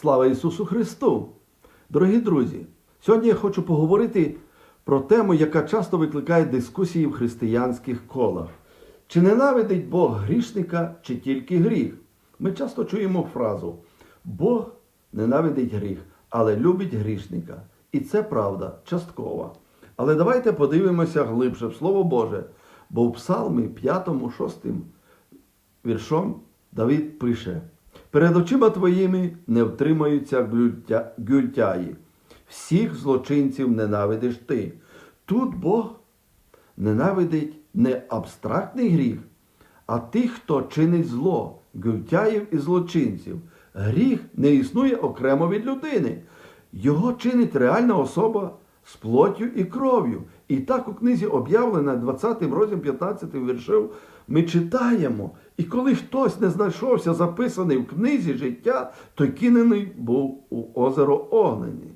Слава Ісусу Христу! Дорогі друзі! Сьогодні я хочу поговорити про тему, яка часто викликає дискусії в християнських колах. Чи ненавидить Бог грішника, чи тільки гріх? Ми часто чуємо фразу Бог ненавидить гріх, але любить грішника. І це правда, часткова. Але давайте подивимося глибше в Слово Боже, бо в Псалмі 5, 6 віршом Давид пише: Перед очима твоїми не втримаються гюльтя... гюльтяї, всіх злочинців ненавидиш ти. Тут Бог ненавидить не абстрактний гріх, а тих, хто чинить зло, гюльтяїв і злочинців. Гріх не існує окремо від людини. Його чинить реальна особа з плоттю і кров'ю. І так у книзі об'явлена 20 розділом 15 віршів ми читаємо. І коли хтось не знайшовся записаний в книзі життя, той кинений був у озеро Огнені.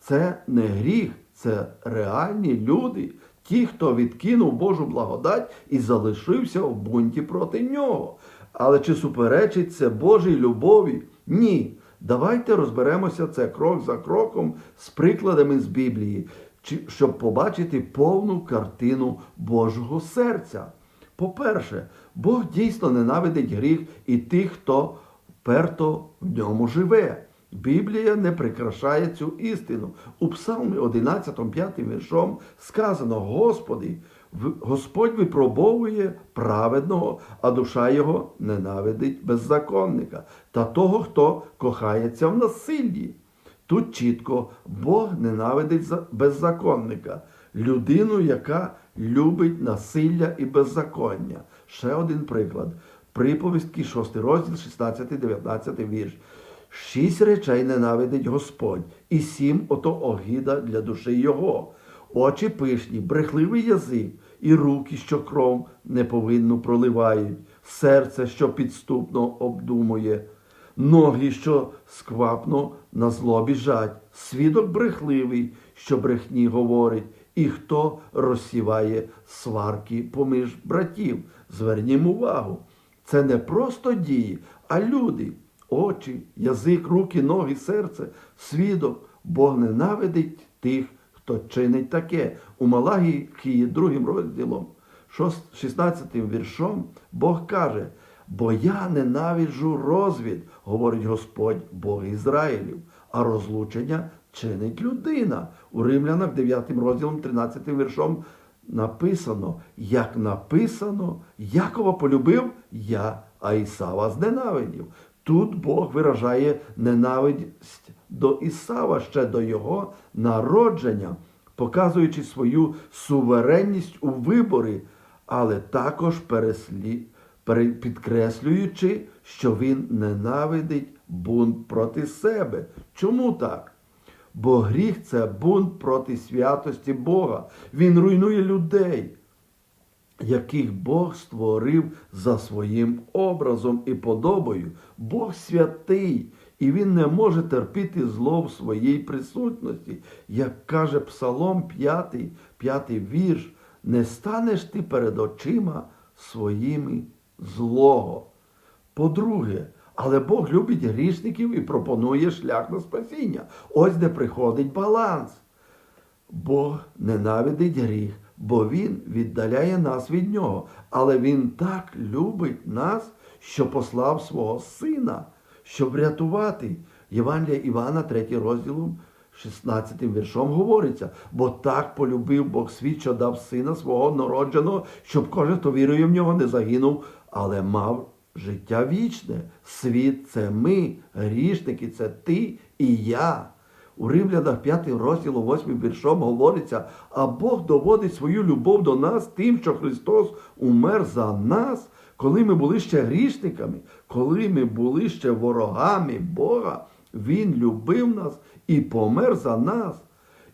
Це не гріх, це реальні люди, ті, хто відкинув Божу благодать і залишився в бунті проти нього. Але чи суперечить це Божій любові? Ні. Давайте розберемося це крок за кроком з прикладами з Біблії, щоб побачити повну картину Божого серця. По-перше, Бог дійсно ненавидить гріх і тих, хто вперто в ньому живе. Біблія не прикрашає цю істину. У Псалмі 11, 5 віршом сказано: Господи, Господь випробовує праведного, а душа його ненавидить беззаконника та того, хто кохається в насиллі. Тут чітко Бог ненавидить беззаконника, людину, яка любить насилля і беззаконня. Ще один приклад. Приповістки, 6 розділ, 16-19 вірш. Шість речей ненавидить Господь, і сім ото огіда для душі Його. Очі пишні, брехливий язик, і руки, що кров неповинну проливають, серце, що підступно обдумує, ноги, що сквапно на зло біжать, свідок брехливий, що брехні говорить, і хто розсіває сварки поміж братів. Звернімо увагу, це не просто дії, а люди, очі, язик, руки, ноги, серце, свідок. Бог ненавидить тих, хто чинить таке. У Малагії, другим розділом, 16 віршом, Бог каже, бо я ненавиджу розвід, говорить Господь Бог Ізраїлів, а розлучення чинить людина. У Римлянах 9 розділом 13 віршом написано, як написано, Якова полюбив я, а Ісава зненавидів. Тут Бог виражає ненависть до Ісава ще до його народження, показуючи свою суверенність у виборі, але також переслі... підкреслюючи, що він ненавидить бунт проти себе. Чому так? Бо гріх це бунт проти святості Бога. Він руйнує людей, яких Бог створив за своїм образом і подобою. Бог святий, і Він не може терпіти зло в своїй присутності. Як каже Псалом 5, 5 вірш, не станеш ти перед очима своїми злого. По-друге, але Бог любить грішників і пропонує шлях на спасіння. Ось де приходить баланс. Бог ненавидить гріх, бо Він віддаляє нас від нього. Але Він так любить нас, що послав свого Сина, щоб врятувати. Євангелія Івана, 3 розділом, 16 віршом говориться, бо так полюбив Бог світ, що дав сина свого народженого, щоб кожен, хто вірує в нього, не загинув, але мав життя вічне. Світ це ми, грішники, це ти і я. У Римлянах 5 розділу 8 віршом говориться, а Бог доводить свою любов до нас тим, що Христос умер за нас, коли ми були ще грішниками, коли ми були ще ворогами Бога, Він любив нас і помер за нас.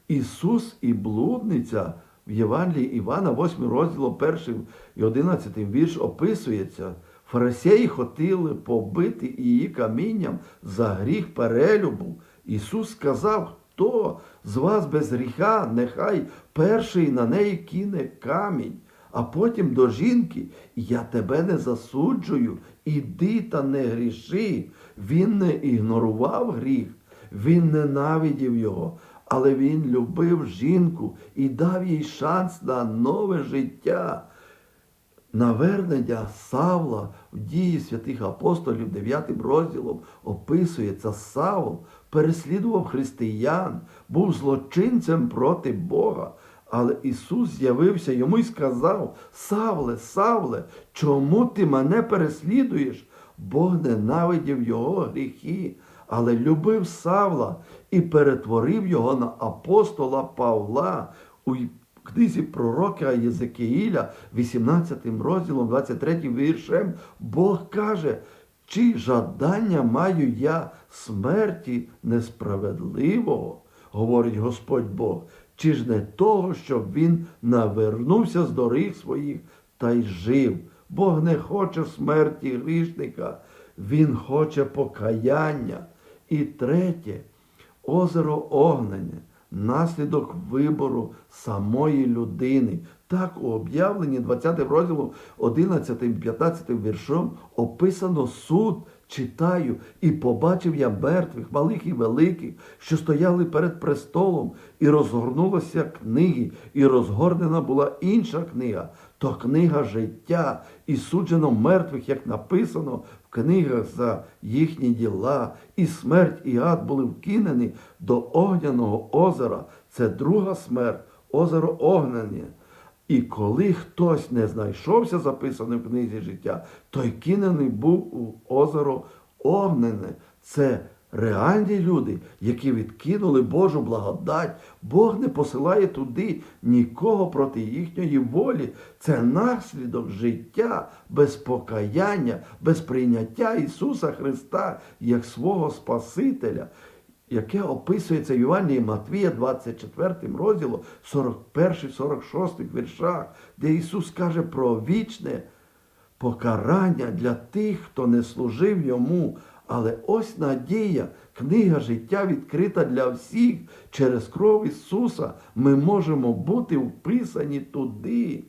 Ісус і блудниця в Євангелії Івана, 8 розділу 1 і 11 вірш описується. Фарисеї хотіли побити її камінням за гріх перелюбу. Ісус сказав, хто з вас без гріха, нехай перший на неї кине камінь. а потім до жінки, я тебе не засуджую, іди та не гріши. Він не ігнорував гріх, він ненавидів його, але він любив жінку і дав їй шанс на нове життя. Навернення Савла в дії святих апостолів 9 розділом описується Савл переслідував християн, був злочинцем проти Бога. Але Ісус з'явився йому і сказав: Савле, Савле, чому ти мене переслідуєш? Бог ненавидів його гріхи, але любив Савла і перетворив його на апостола Павла. У книзі пророка Єзекіїля, 18 розділом, 23 віршем, Бог каже, чи жадання маю я смерті несправедливого, говорить Господь Бог, чи ж не того, щоб він навернувся з доріг своїх та й жив. Бог не хоче смерті грішника, Він хоче покаяння. І третє, озеро огнене, наслідок вибору самої людини. Так у об'явленні 20 розділу 11-15 віршом описано суд, читаю, і побачив я мертвих, малих і великих, що стояли перед престолом, і розгорнулися книги, і розгорнена була інша книга, то книга життя, і суджено мертвих, як написано в книгах за їхні діла, і смерть, і ад були вкинені до огняного озера. Це друга смерть, озеро огнене. І коли хтось не знайшовся записаний в книзі життя, той кинений був у озеро огнене. Це реальні люди, які відкинули Божу благодать. Бог не посилає туди нікого проти їхньої волі. Це наслідок життя без покаяння, без прийняття Ісуса Христа як свого Спасителя яке описується в Івангелії Матвія, 24 розділу, 41-46 віршах, де Ісус каже про вічне покарання для тих, хто не служив йому. Але ось надія, книга життя відкрита для всіх. Через кров Ісуса ми можемо бути вписані туди.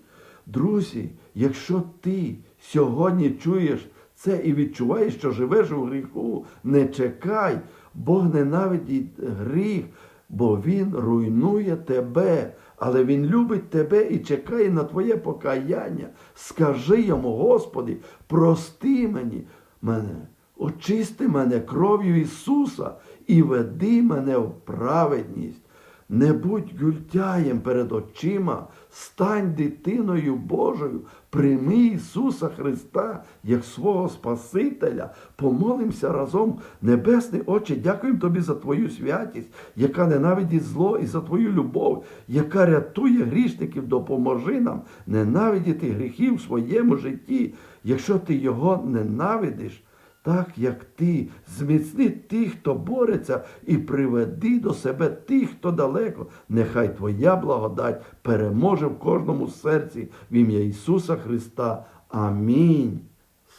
Друзі, якщо ти сьогодні чуєш це і відчуваєш, що живеш у гріху, не чекай, Бог ненавидить гріх, бо Він руйнує тебе, але Він любить тебе і чекає на твоє покаяння. Скажи йому, Господи, прости мені мене, очисти мене кров'ю Ісуса і веди мене в праведність. Не будь гультяєм перед очима, стань дитиною Божою, прийми Ісуса Христа як свого Спасителя. Помолимося разом, Небесний Отче, дякуємо Тобі за Твою святість, яка ненавидить зло і за Твою любов, яка рятує грішників, допоможи нам ненавидіти гріхів в своєму житті. Якщо ти його ненавидиш, так як ти, зміцни тих, хто бореться, і приведи до себе тих, хто далеко. Нехай Твоя благодать переможе в кожному серці в ім'я Ісуса Христа. Амінь.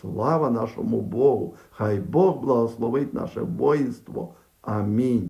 Слава нашому Богу! Хай Бог благословить наше воїнство. Амінь.